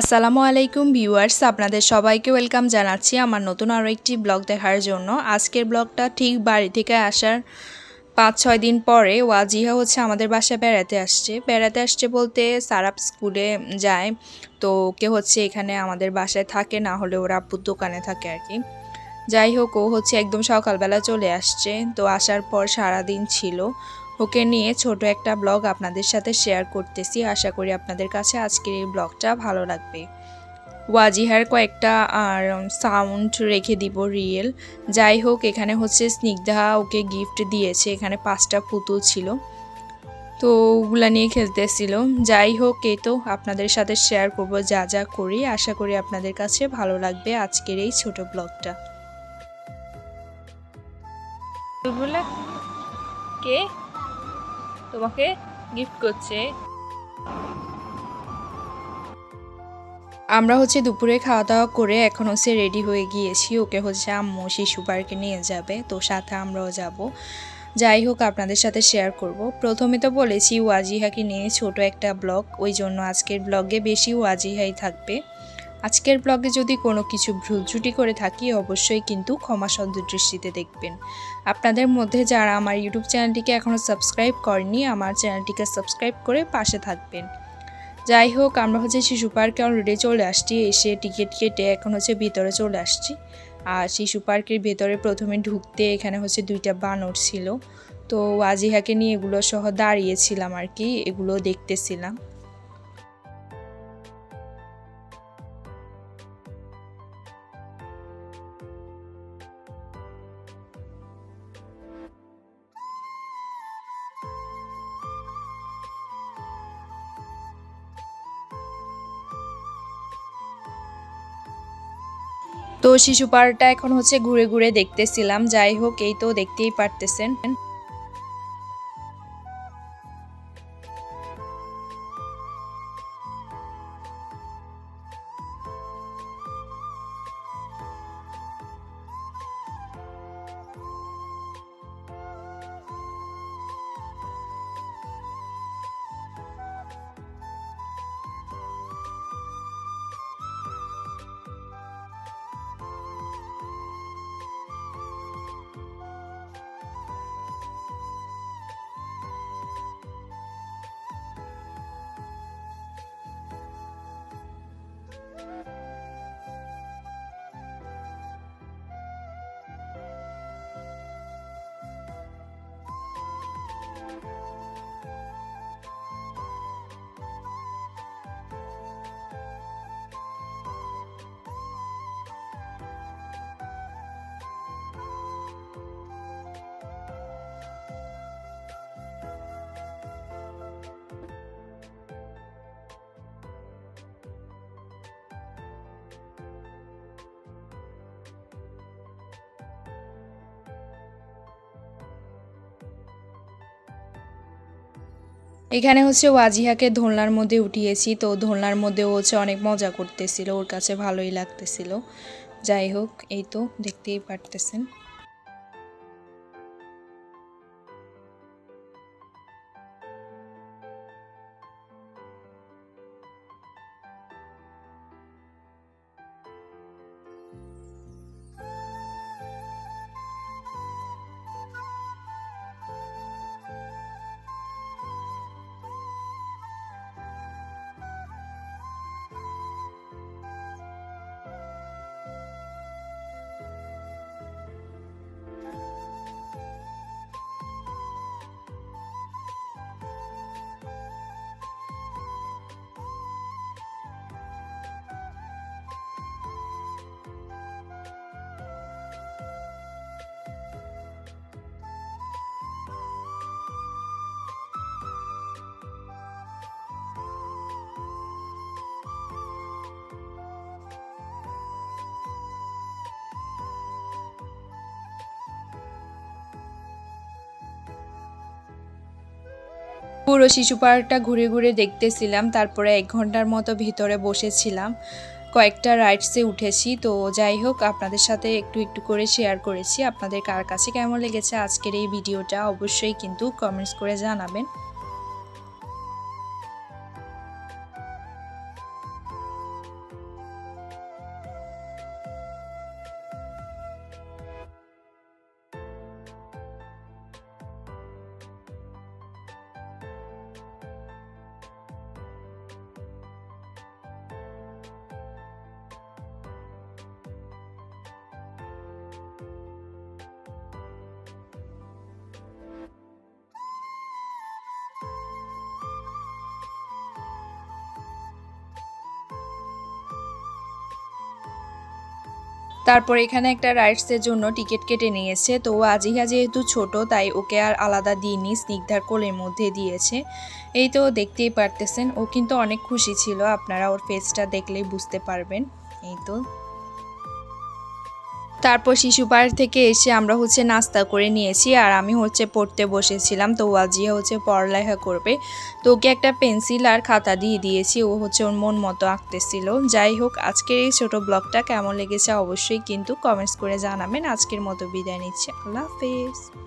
আসসালামু আলাইকুম ভিউয়ার্স, আপনাদের সবাইকে ওয়েলকাম জানাচ্ছি আমার নতুন আরও একটি ব্লগ দেখার জন্য। আজকের ব্লগটা ঠিক বাড়ি থেকে আসার পাঁচ ছয় দিন পরে ওয়াজিহা হচ্ছে আমাদের বাসায় বেড়াতে আসছে। বেড়াতে আসছে বলতে সারাপ স্কুলে যায়, তো ওকে হচ্ছে এখানে আমাদের বাসায় থাকে, না হলে ওরা আব্বুর দোকানে থাকে আর কি। যাই হোক, ও হচ্ছে একদম সকালবেলা চলে আসছে, তো আসার পর সারা দিন ছিল। ওকে নিয়ে ছোট একটা ব্লগ আপনাদের সাথে শেয়ার করতেছি। আশা করি আপনাদের কাছে আজকের এই ব্লগটা ভালো লাগবে। ওয়াজিহার কয়েকটা, আর সাউন্ড রেখে দিব রিয়েল যাই হোক, এখানে হচ্ছে স্নিগ্ধা ওকে গিফট দিয়েছে। এখানে পাঁচটা পুতুল ছিল। তো ওগুলা নিয়ে খেলতেছিল। যাই হোক, এই তো আপনাদের সাথে শেয়ার করব যা যা করি। আশা করি আপনাদের কাছে ভালো লাগবে আজকের এই ছোট ব্লগটা। কে? তোমাকে গিফট করছে। আমরা হচ্ছে দুপুরে খাওয়া দাওয়া করে এখন হচ্ছে রেডি হয়ে গিয়েছি। ওকে হচ্ছে আম্মু শিশু পার্কে নিয়ে যাবে, তো সাথে আমরাও যাব। যাই হোক, আপনাদের সাথে শেয়ার করব। প্রথমে তো বলেছি, ওয়াজিহাকে নিয়ে ছোট একটা ব্লগ ওই জন্য আজকের ব্লগে বেশি ওয়াজিহাই থাকবে। আজকের ব্লগে যদি কোনো কিছু ভুল ত্রুটি করে থাকি, অবশ্যই কিন্তু ক্ষমা সুন্দর দৃষ্টিতে দেখবেন। আপনাদের মধ্যে যারা আমার ইউটিউব চ্যানেলটিকে এখনও সাবস্ক্রাইব করেনি আমার চ্যানেলটিকে সাবস্ক্রাইব করে পাশে থাকবেন। যাই হোক, আমরা হচ্ছে শিশু পার্কে অলরেডি চলে আসছি, এসে টিকিট কেটে এখন হচ্ছে ভিতরে চলে আসছি। আর শিশু পার্কের ভেতরে প্রথমে ঢুকতে এখানে হচ্ছে দুইটা বানর ছিল। তো ওয়াজিহাকে নিয়ে এগুলো সহ দাঁড়িয়েছিলাম আর কি, এগুলো দেখতেছিলাম। তো শিশু পার্কটা এখন হচ্ছে ঘুরে ঘুরে দেখতেছিলাম। যাই হোক এই তো দেখতেই পারতেছেন। এখানে হচ্ছে ওয়াজিহাকে ধোলনার মধ্যে উঠিয়েছি। তো ধোলনার মধ্যে হচ্ছে অনেক মজা করতেছিল। ওর কাছে ভালোই লাগতেছিল। যাই হোক, এই তো, দেখতেই পারতেছেন। পুরো শিশু পার্কটা ঘুরে ঘুরে দেখতেছিলাম, তারপরে এক ঘণ্টার মতো ভিতরে বসেছিলাম। কয়েকটা রাইডসে উঠেছি, তো যাই হোক, আপনাদের সাথে একটু একটু করে শেয়ার করেছি। আপনাদের কার কাছে কেমন লেগেছে আজকের এই ভিডিওটা অবশ্যই কিন্তু কমেন্টস করে জানাবেন। তারপর এখানে একটা রাইডসের জন্য টিকিট কেটে নিয়েছে তো আজিহা যেহেতু ছোট, তাই ওকে আর আলাদা দিইনি স্নিগ্ধার কোলের মধ্যে দিয়েছে। এই তো দেখতেই পারতেছেন, ও কিন্তু অনেক খুশি ছিল। আপনারা ওর ফেসটা দেখলেই বুঝতে পারবেন। এই তো। তারপর শিশু পার্ক থেকে এসে আমরা হচ্ছে নাস্তা করে নিয়েছি আর আমি হচ্ছে পড়তে বসেছিলাম। তো ওয়াজিয়া হচ্ছে পড়ালেখা করবে। তো ওকে একটা পেন্সিল আর খাতা দিয়ে দিয়েছি। ও হচ্ছে ওর মন মতো আঁকতেছিল। যাই হোক, আজকের এই ছোটো ব্লগটা কেমন লেগেছে অবশ্যই কিন্তু কমেন্টস করে জানাবেন। আজকের মতো বিদায় নিচ্ছে। আল্লাহ হাফেজ।